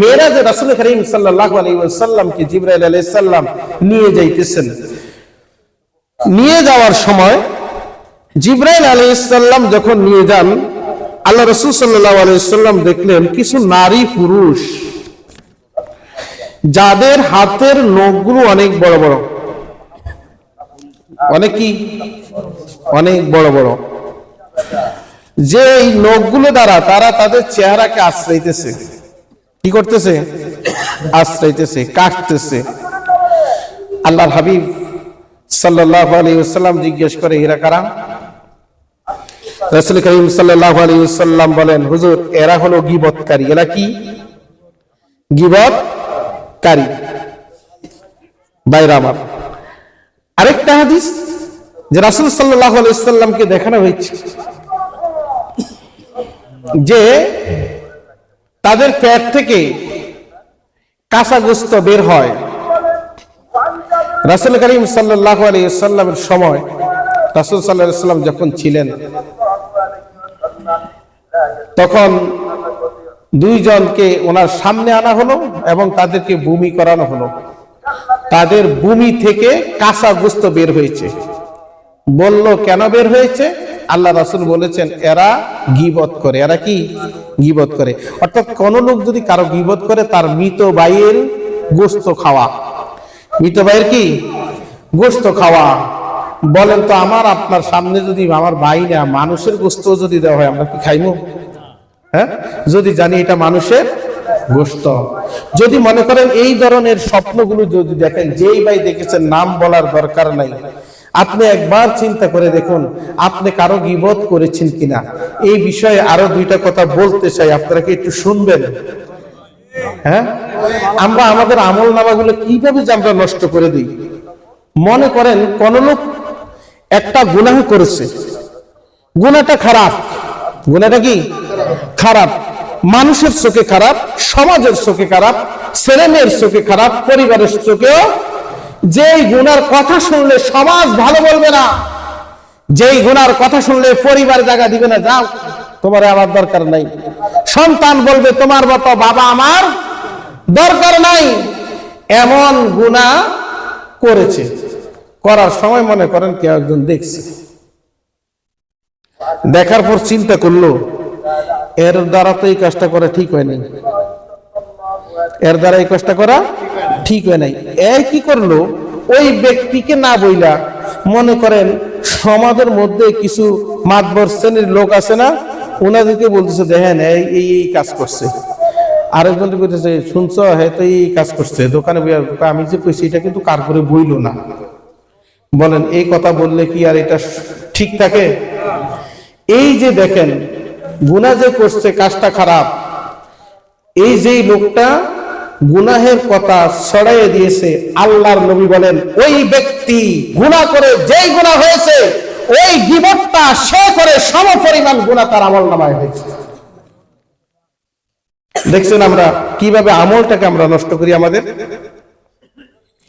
মেয়েরাজে রাসূল করিম সাল্লাল্লাহু আলাইহি ওয়াসাল্লামকে জিবরাইল আলাইহিস নিয়ে যাইতেছেন। নিয়ে যাওয়ার সময় জিব্রাইল আলাইহিস সালাম যখন নিয়ে যান, আল্লাহ রাসূল সাল্লাল্লাহু আলাইহি সাল্লাম দেখলেন কিছু নারী পুরুষ, যাদের হাতের নখগুলো অনেক বড় বড়। অনেক কি? অনেক বড় বড়। যে এই নখগুলো দ্বারা তারা তাদের চেহারাকে আশ্রইতেছে কি করতেছে? আশ্রইতেছে কাটতেছে। আল্লাহর হাবিব সাল্লাল্লাহু আলাইহি ওয়াসাল্লাম জিজ্ঞেস করে, এরা কারা? রাসূল করিম সাল্লাল্লাহু আলাইহি ওয়াসাল্লাম বলেন, হুজুর, এরা হলো গীবতকারী এরা কি? গীবতকারী বাইরা আমার। আরেকটা হাদিস যে রাসূল সাল্লাল্লাহু আলাইহি ওয়াসাল্লামকে দেখানো হয়েছে, যে তাদের পেট থেকে কাঁচা গোস্ত বের হয়। রাসুল করিম সাল্লাহ আলাইসাল্লামের সময় রাসুল সাল্লাহ সাল্লাম যখন ছিলেন, তখন দুইজনকে ওনার সামনে আনা হলো এবং তাদেরকে বমি করানো হলো। তাদের বমি থেকে কাঁচা গোস্ত বের হয়েছে। বলল, কেন বের হয়েছে? আল্লাহ রাসুল বলেছেন, এরা গিবত করে। এরা কি? গিবত করে। অর্থাৎ কোন লোক যদি কারও গিবত করে, তার মৃত বাইয়ের গোস্ত খাওয়া। মৃত ভাইয়ের কি? গোস্ত খাওয়া। বলেন তো, আমার আপনার সামনে যদি আমার ভাই না, মানুষের গোস্ত যদি দেওয়া হয়, আমরা কি খাইমু হ্যাঁ? যদি জানি এটা মানুষের গোস্ত। যদি মনে করেন এই ধরনের স্বপ্নগুলো যদি দেখেন, যেই ভাই দেখেছেন, নাম বলার দরকার নাই। আপনি একবার চিন্তা করে দেখুন, আপনি কারও গিবত করেছেন কিনা। এই বিষয়ে আরও দুইটা কথা বলতে চাই, আপনারা কি একটু শুনবেন? হ্যাঁ? আমরা আমাদের আমল নামাগুলো কীভাবে আমরা নষ্ট করে দিই? মনে করেন, কোন লোক একটা গুনাহ করেছে। গুনাহটা খারাপ। গুনাহটা কি? খারাপ। মানুষের চোখে খারাপ, সমাজের চোখে খারাপ ছেলে মেয়ের চোখে খারাপ, পরিবারের চোখেও যেই গুনার কথা শুনলে সমাজ ভালো বলবে না, যেই গুনার কথা শুনলে পরিবার জায়গা দিবে না, যাও, তোমার আমার দরকার নাই। সন্তান বলবে, তোমার মতো বাবা আমার দরকার নাই। এমন গুণা করেছে। করার সময় মনে করেন কেউ একজন দেখছে। দেখার পর চিন্তা করল, এর দ্বারা তো এই কাজটা করা ঠিক হয়নি। এর দ্বারা এই কাজটা করা ঠিক হয় নাই। এ কি করল? ওই ব্যক্তিকে না বইলা মনে করেন সমাজের মধ্যে কিছু মাতবর শ্রেণির লোক আছে না ওনাদেরকে বলতেছে, দেখেন, এই এই এই কাজ করছে। আরেকজন বলতেছে, শুনছো হ্যাঁ তো এই কাজ করছে, দোকানে আমি যে কইছি, এটা কিন্তু কার করে বইল না। বলেন, এই কথা বললে কি আর এটা ঠিক থাকে? এই যে দেখেন গুনা যে করছে, কাজটা খারাপ। এই যে লোকটা গুনাহের কথা ছড়াইয়ে দিয়েছে আল্লাহর নবী বলেন, ওই ব্যক্তি গুনাহ করে যেই গুনাহ হয়েছে, ওই গিবতটা সে করে সম পরিমাণ গুনাহ তার আমল নামায় হয়েছে। দেখছেন আমরা কীভাবে আমলটাকে আমরা নষ্ট করি আমাদের?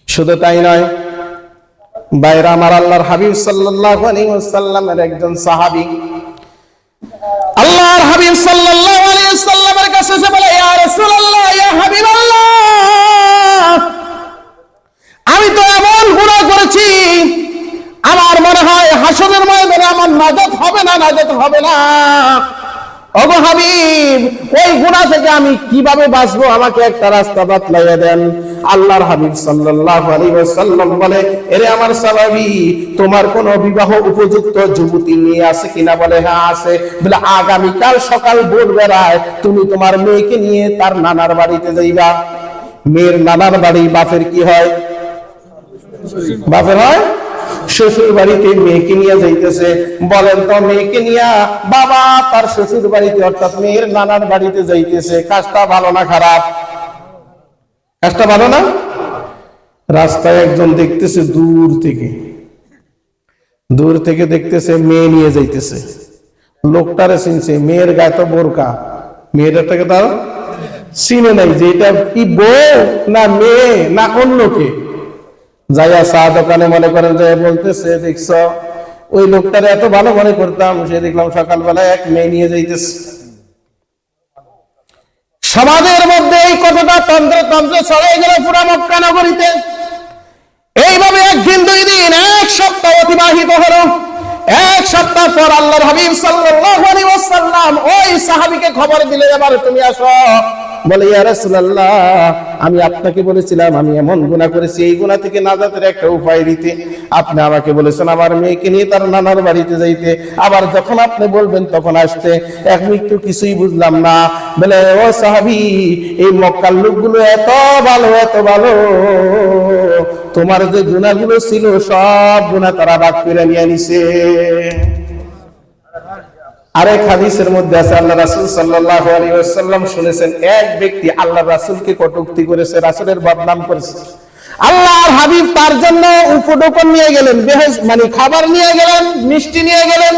শুধু তাই নয়, বাইরা আমার আল্লাহর হাবিব সাল্লাল্লাহু আলাইহি ওয়াসাল্লামের একজন সাহাবী, আল্লাহর হাবিব সাল্লাল্লাহু নাজাত হবে না, নাজাত হবে না। ওগো হাবিব ওই থেকে আমি কীভাবে বাঁচবো? আমাকে একটা রাস্তা বাতলাইয়া দেন। আল্লাহর হাবিব সাল্লাল্লাহু আলাইহি ওয়াসাল্লাম বলে, এরে আমার তোমার কোন বিবাহ উপযুক্ত যুবতী মেয়ে আছে কিনা? বলে হ্যাঁ আছে। বলে আগামী কাল সকাল ভোর বেলায় তুমি তোমার মেয়েকে নিয়ে তার নানার বাড়িতে যাইবা। মেয়ের নানার বাড়ি বাপের কি হয়? বাপের হয়? শ্বশুর বাড়িতে মেয়েকে নিয়ে যাইতেছে। বলেন তো, মেয়েকে নিয়ে বাবা তার শ্বশুর বাড়িতে অর্থাৎ মেয়ের নানার বাড়িতে যাইতেছে। কাজটা ভালো না খারাপ? কাজটা ভালো না? রাস্তায় একজন দেখতেছে দূর থেকে। দূর থেকে দেখতেছে মেয়ে নিয়ে যাইতেছে। লোকটারে চিনছে, মেয়ের গায়ে তো বোরকা। মেয়েটাকে তার চিনে নাই যে এটা কি বউ না মেয়ে না অন্য কে? যাইয়া চা দোকানে মনে করেন যে, বলতেছে, দেখছ, ওই লোকটার এত ভালো মনে করতাম, সে দেখলাম সকালবেলা এক মেয়ে নিয়ে যাইতেছে। সমাজের মধ্যে এই কথাটা যন্ত্র তন্ত্র ছড়াই গেল পুরা মক্কা নগরীতে। এইভাবে একদিন, দুই দিন, এক সপ্তাহ অতিবাহিত হলো। এক সপ্তাহ পর আল্লাহর হাবিব ওয়াসাল্লাম ওই সাহাবীকে খবর দিলে এবার তুমি আসো। বলে, ইয়া রাসূলুল্লাহ, আমি আপনাকে বলেছিলাম, আমি এমন গুণা করেছি, এই গুনাহ থেকে নাজাতের একটা উপায় দিতে। আপনি আমাকে বলেছেন আমার মেয়েকে নিয়ে তার নানার বাড়িতে যাইতে। আবার যখন আপনি বলবেন, তখন আসতে এক মৃত্যু কিছুই বুঝলাম না। বলে, ও সাহাবী, এই মক্কার লোকগুলো এত ভালো এত ভালো। তোমার যে গুণাগুলো ছিল, সব গুণা তারা বাদ করে নিয়ে নিছে। আরেক হাদিসের মধ্যে আছে, আল্লাহ রাসুল সাল্লাল্লাহু আলাইহি ওয়াসাল্লাম শুনেছেন, এক ব্যক্তি আল্লাহ রাসূলকে কটূক্তি করেছে, রাসুলের বদনাম করেছে। আল্লাহর হাবিব তার জন্য উপঢৌকন নিয়ে গেলেন বেহেস মানে খাবার নিয়ে গেলেন, মিষ্টি নিয়ে গেলেন।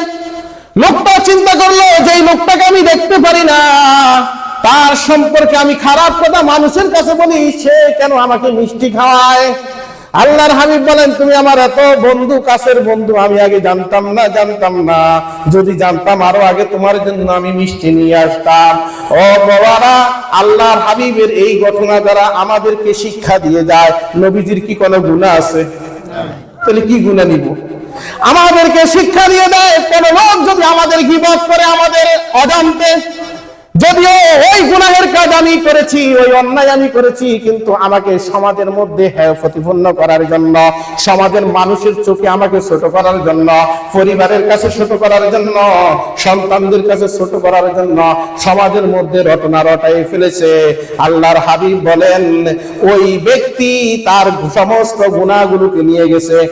লোকটা চিন্তা করল যে এই লোকটাকে আমি দেখতে পারি না, তার সম্পর্কে আমি খারাপ কথা মানুষের কাছে বলি, সে কেন আমাকে মিষ্টি খাওয়ায়? আল্লাহর হাবিব বলেন, তুমি আমার এত বন্ধু, কাছের বন্ধু, আমি আগে জানতাম না জানতাম না। যদি জানতাম, আরও আগে তোমার জন্য আমি মিষ্টি নিয়ে আসতাম। ও বাবারা আল্লাহর হাবিবের এই ঘটনা দ্বারা আমাদেরকে শিক্ষা দিয়ে যায়, নবীজির কি কোনো গুণা আছে? তাহলে কি গুণা নিব? আমাদেরকে শিক্ষা দিয়ে দেয়, কোন লোক যদি আমাদের গিবত করে, আমাদের অজান্তে যদিও ওই গুনাহের কাজ আমি করেছি, ওই অন্যায় আমি করেছি, কিন্তু আমাকে সমাজের মধ্যে হ্যাঁ প্রতিপন্ন করার জন্য, সমাজের মানুষের চোখে আমাকে ছোট করার জন্য, পরিবারের কাছে ছোট করার জন্য, সন্তানদের কাছে ছোট করার জন্য সমাজের মধ্যে রটনা রটাই ফেলেছে। আল্লাহর হাবিব বলেন, ওই ব্যক্তি তার সমস্ত গুণাগুলোকে নিয়ে গেছে।